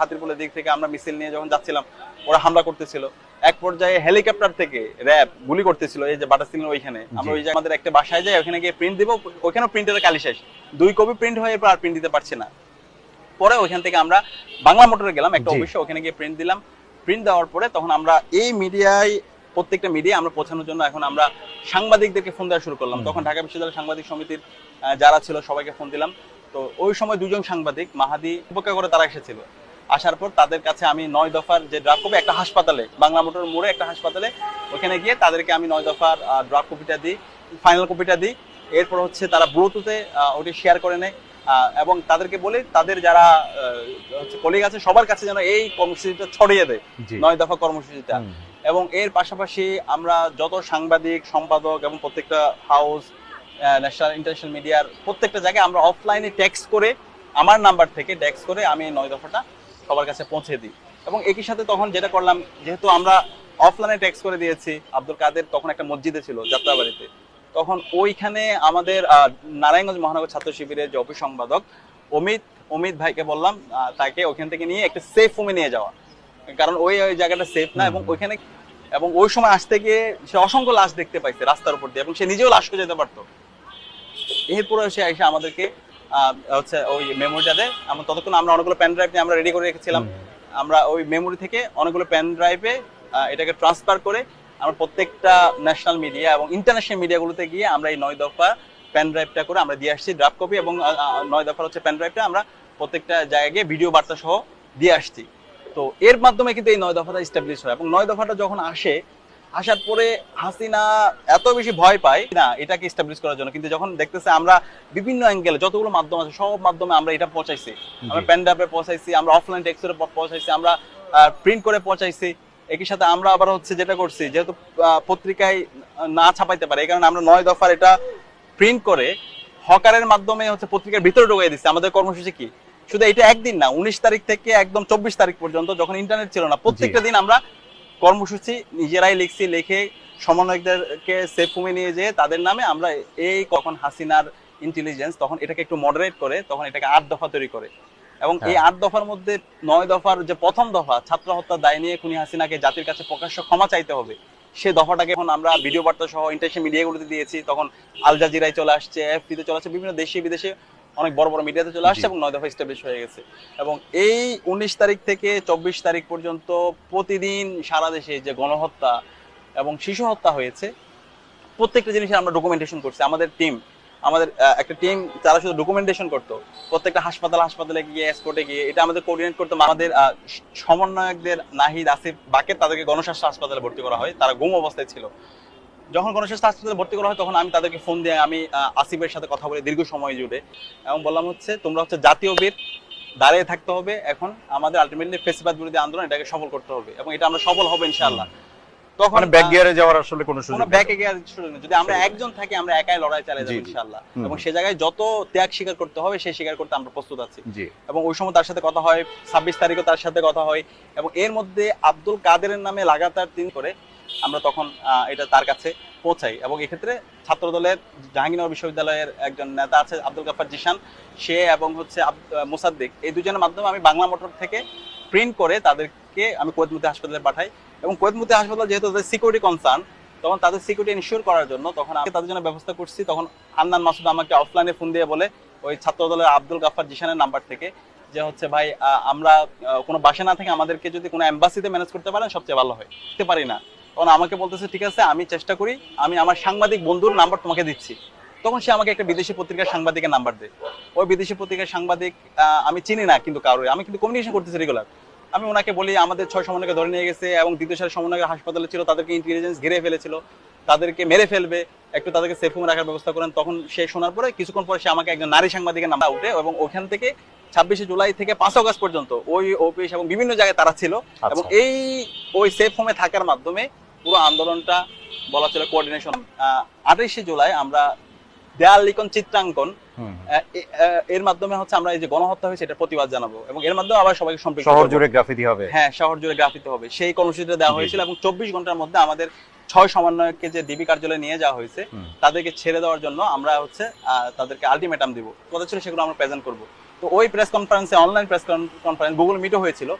হাতিরপুলের দিক থেকে আমরা মিছিল নিয়ে যখন যাচ্ছিলাম ওরা হামলা করতেছিল। এক পর্যায়ে হেলিকপ্টার থেকে র্যাব গুলি করতেছিল এই যে বাটা সিগন্যাল ওইখানে। আমরা ওই যে আমাদের একটা বাসায় যাই ওখানে গিয়ে প্রিন্ট দিব ওইখানেও প্রিন্টের কালি শেষ। দুই কপি প্রিন্ট হয়ে এরপর আর প্রিন্ট দিতে পারছি না। পরে ওইখান থেকে আমরা বাংলা মোটরে গেলাম একটা অফিসে ওখানে গিয়ে প্রিন্ট দিলাম। প্রিন্ট দেওয়ার পরে তখন আমরা এই মিডিয়ায় প্রত্যেকটা মিডিয়া আমরা পৌঁছানোর জন্য এখন আমরা সাংবাদিকদেরকে ফোন দেওয়া শুরু করলাম। তখন ঢাকা বিশ্ববিদ্যালয় সাংবাদিক সমিতির যারা ছিল সবাইকে ফোন দিলাম। তো ওই সময় দুজন সাংবাদিক মাহাদি উপেক্ষা করে তারা এসেছিল। আসার পর তাদের কাছে আমি নয় দফার যে ড্রাগ কপি একটা হাসপাতালে বাংলা মোটর মোড়ে একটা হাসপাতালে ওখানে গিয়ে তাদেরকে আমি নয় দফার ড্রাগ কপিটা দিই ফাইনাল কপিটা দিই। এরপর হচ্ছে তারা ব্লুটুথে ওটি শেয়ার করে নেয়। এবং তাদেরকে বলি তাদের যারা হচ্ছে কলিগ আছে সবার কাছে যেন এই কর্মসূচিটা ছড়িয়ে দেয় নয় দফা কর্মসূচিটা। এবং এর পাশাপাশি আমরা যত সাংবাদিক সম্পাদক এবং প্রত্যেকটা হাউস ন্যাশনাল ইন্টারন্যাশনাল মিডিয়ার প্রত্যেকটা জায়গায় আমরা অফলাইনে ট্যাক্স করে আমার নাম্বার থেকে ট্যাক্স করে আমি নয় দফাটা সবার কাছে পৌঁছে দিই। এবং একই সাথে তখন যেটা করলাম যেহেতু আমরা অফলাইনে টেক্সট করে দিয়েছি আব্দুল কাদের তখন একটা মসজিদে ছিল যাত্রাবাড়িতে। তখন ওইখানে আমাদের নারায়ণগঞ্জ মহানগর ছাত্র শিবিরের যে অফিস সম্পাদক অমিত অমিত ভাইকে বললাম তাকে ওখান থেকে নিয়ে একটা সেফ রুমে নিয়ে যাওয়া। কারণ ওই ওই জায়গাটা সেফ না এবং ওইখানে এবং ওই সময় আসতে গিয়ে সে অসংখ্য লাশ দেখতে পাইছে রাস্তার উপর দিয়ে এবং সে নিজেও লাশ খুঁজে যেতে পারতো। এরপরে সে এসে আমাদেরকে হচ্ছে ওই মেমোরিটা দেয় আমরা ততক্ষণ আমরা অনেকগুলো পেন ড্রাইভ নিয়ে আমরা রেডি করে রেখেছিলাম। আমরা ওই মেমোরি থেকে অনেকগুলো পেন ড্রাইভে এটাকে ট্রান্সফার করে আমরা প্রত্যেকটা ন্যাশনাল মিডিয়া এবং ইন্টারন্যাশনাল মিডিয়াগুলোতে গিয়ে আমরা এই নয় দফা পেন ড্রাইভটা করে আমরা দিয়ে আসছি ড্রাফট কপি এবং নয় দফার হচ্ছে পেন ড্রাইভটা আমরা প্রত্যেকটা জায়গায় গিয়ে ভিডিও বার্তা সহ দিয়ে আসছি। তো এর মাধ্যমে কিন্তু এই নয় দফাটা স্টাবলিশ হয় এবং নয় দফাটা যখন আসে আসার পরে হাসিনা এত বেশি ভয় পায় না এটাকে স্টাবলিশ করার জন্য। কিন্তু যখন দেখতেছে আমরা বিভিন্ন অ্যাঙ্গেলে যতগুলো মাধ্যম আছে সব মাধ্যমে আমরা এটা পৌঁছাইছি। আমরা ড্রাইভে পৌঁছাইছি আমরা অফলাইন টেক্সটে পৌঁছাইছি আমরা প্রিন্ট করে পৌঁছাইছি। একই সাথে আমরা আবার হচ্ছে যেটা করছি যেহেতু পত্রিকায় না ছাপাইতে পারে এই কারণে আমরা নয় দফার এটা প্রিন্ট করে হকারের মাধ্যমে হচ্ছে পত্রিকার ভিতরে ঢুকিয়ে দিচ্ছে আমাদের কর্মসূচি কি? শুধু এটা একদিন না উনিশ তারিখ থেকে একদম চব্বিশ তারিখ পর্যন্ত যখন ইন্টারনেট ছিল না প্রত্যেকটা দিন আমরা কর্মসূচি নিজেরাই লিখছি লিখে সমন্বয়কদেরকে সেফ রুমে নিয়ে যেয়ে তাদের নামে আমরা এই কখন হাসিনার ইন্টেলিজেন্স তখন এটাকে একটু মডারেট করে তখন এটাকে আট দফা তৈরি করে এবং এই হ্যাঁ। আট দফার মধ্যে নয় দফার যে প্রথম দফা ছাত্র হত্যার দায় নিয়ে খুনি হাসিনাকে জাতির কাছে প্রকাশ্য ক্ষমা চাইতে হবে সে দফাটাকে এখন আমরা ভিডিও বার্তা সহ ইন্টারন্যাশনাল মিডিয়াগুলোতে দিয়েছি তখন আল জাজিরায় চলে আসছে এফপিতে চলে আসছে বিভিন্ন দেশে বিদেশে অনেক বড় বড় মিডিয়াতে চলে আসছে এবং নয় দফা স্টাবলিশ হয়ে গেছে। এবং এই উনিশ তারিখ থেকে চব্বিশ তারিখ পর্যন্ত প্রতিদিন সারা দেশে যে গণহত্যা এবং শিশু হত্যা হয়েছে প্রত্যেকটা জিনিসের আমরা ডকুমেন্টেশন করছি। আমাদের টিম আমাদের একটা টিম তারা শুধু ডকুমেন্টেশন করতো। প্রত্যেকটা হাসপাতাল হাসপাতালে গিয়ে এসকোর্টে গিয়ে এটা আমাদের কোঅর্ডিনেট করতো। আমাদের সমন্বয়কদের নাহিদ আসিফ বাকের তাদেরকে গণস্বাস্থ্য হাসপাতালে ভর্তি করা হয়। তারা গুম অবস্থায় ছিল। যখন গণস্বাস্থ্য হাসপাতালে ভর্তি করা হয় তখন আমি তাদেরকে ফোন দিয়ে আমি আসিফের সাথে কথা বলে দীর্ঘ সময় জুড়ে। এবং বললাম হচ্ছে তোমরা হচ্ছে জাতীয় বীর দাঁড়িয়ে থাকতে হবে। এখন আমাদের আলটিমেটলি ফেসিবাদ বিরোধী আন্দোলন এটাকে সফল করতে হবে এবং এটা আমরা সফল হবে ইনশাআল্লাহ। তখন মানে ব্যাক গিয়ারে যাওয়ার আসলে কোনো সুযোগ। ব্যাকে গিয়ে সুযোগ নেই। যদি আমরা একজন থাকি আমরা একাই লড়াই চালিয়ে যাব। ইনশাআল্লাহ। এবং সে জায়গায় যত ত্যাগ স্বীকার করতে হবে সেই স্বীকার করতে আমরা প্রস্তুত আছি। এবং ওই সময় তার সাথে কথা হয় ছাব্বিশ তারিখও তার সাথে কথা হয়। এবং এর মধ্যে আব্দুল কাদেরের নামে লাগাতার তিন করে আমরা তখন এটা তার কাছে পৌঁছাই। এবং এক্ষেত্রে ছাত্রদলের জাহাঙ্গীরনগর বিশ্ববিদ্যালয়ের একজন নেতা আছে আব্দুল গাফার জিশান। সে এবং হচ্ছে মোসাদ্দিক, এই দুজনের মাধ্যমে আমি বাংলা মোটর থেকে প্রিন্ট করে তাদেরকে আমি কোয়েতমুতি হাসপাতালে পাঠাই। এবং কোয়েতমুতি হাসপাতাল যেহেতু তাদের সিকিউরিটি কনসার্ন তখন তাদের সিকিউরিটি ইনশিওর করার জন্য তখন আমি তাদের জন্য ব্যবস্থা করছি। তখন হান্নান মাসুদ আমাকে অফলাইনে ফোন দিয়ে বলে, ওই ছাত্র দলের আব্দুল গাফার জিশানের নাম্বার থেকে যে হচ্ছে, ভাই আমরা কোনো বাসা না থেকে আমাদেরকে যদি কোনো এম্বাসিতে ম্যানেজ করতে পারেন, সবচেয়ে ভালো হয়। করতে পারি না। তখন আমাকে বলতেছে, ঠিক আছে, আমি চেষ্টা করি, আমি আমার সাংবাদিক বন্ধুর নাম্বার তোমাকে দিচ্ছি। তখন সে আমাকে একটা বিদেশি পত্রিকার সাংবাদিকের নাম্বার দেয়। ওই বিদেশি পত্রিকার সাংবাদিক আমি চিনি না কিন্তু কারোর আমি কিন্তু কমিউনিকেশন করতেছি রেগুলার আমি ওনাকে বলি, আমাদের ছয় সমন্বয়কে ধরে নিয়ে গেছে এবং দ্বিতীয় সারের সমন্বয়কে হাসপাতালে ছিল, তাদেরকে ইন্টেলিজেন্স ঘিরে ফেলেছিল। তাদেরকে মেরে ফেলবে একটু তাদেরকে সেফ রুমে রাখার ব্যবস্থা করেন তখন সে শোনার পরে কিছুক্ষণ পরে সে আমাকে একজন নারী সাংবাদিকের নামটা উঠে এবং ওখান থেকে ছাব্বিশে জুলাই থেকে পাঁচ আগস্ট পর্যন্ত ওই অফিস এবং বিভিন্ন জায়গায় তারা ছিল এবং আচ্ছা। এই ওই সেফ হোমে থাকার মাধ্যমে পুরো আন্দোলনটা বলা ছিল কোঅর্ডিনেশন আঠাইশে জুলাই আমরা দেয়াল লিখন চিত্রাঙ্কন এর মাধ্যমে হচ্ছে আমরা এই যে গণহত্যা হয়েছে এটা প্রতিবাদ জানাব। এবং এর মাধ্যমে আবার সবাইকে সম্পৃক্ত শহর জুড়ে গ্রাফিতি হবে। হ্যাঁ শহর জুড়ে গ্রাফিতে হবে। সেই কর্মসূচিটা দেওয়া হয়েছিল এবং চব্বিশ ঘণ্টার মধ্যে আমাদের ছয় সমন্বয়ককে যে ডিবি কার্যালয়ে নিয়ে যাওয়া হয়েছে তাদেরকে ছেড়ে দেওয়ার জন্য আমরা হচ্ছে আহ, তাদেরকে আলটিমেটাম দিব। কথা ছিল সেগুলো আমরা প্রেজেন্ট করব। তো ওই প্রেস কনফারেন্সে অনলাইন প্রেস কনফারেন্স গুগল মিটও হয়েছিল।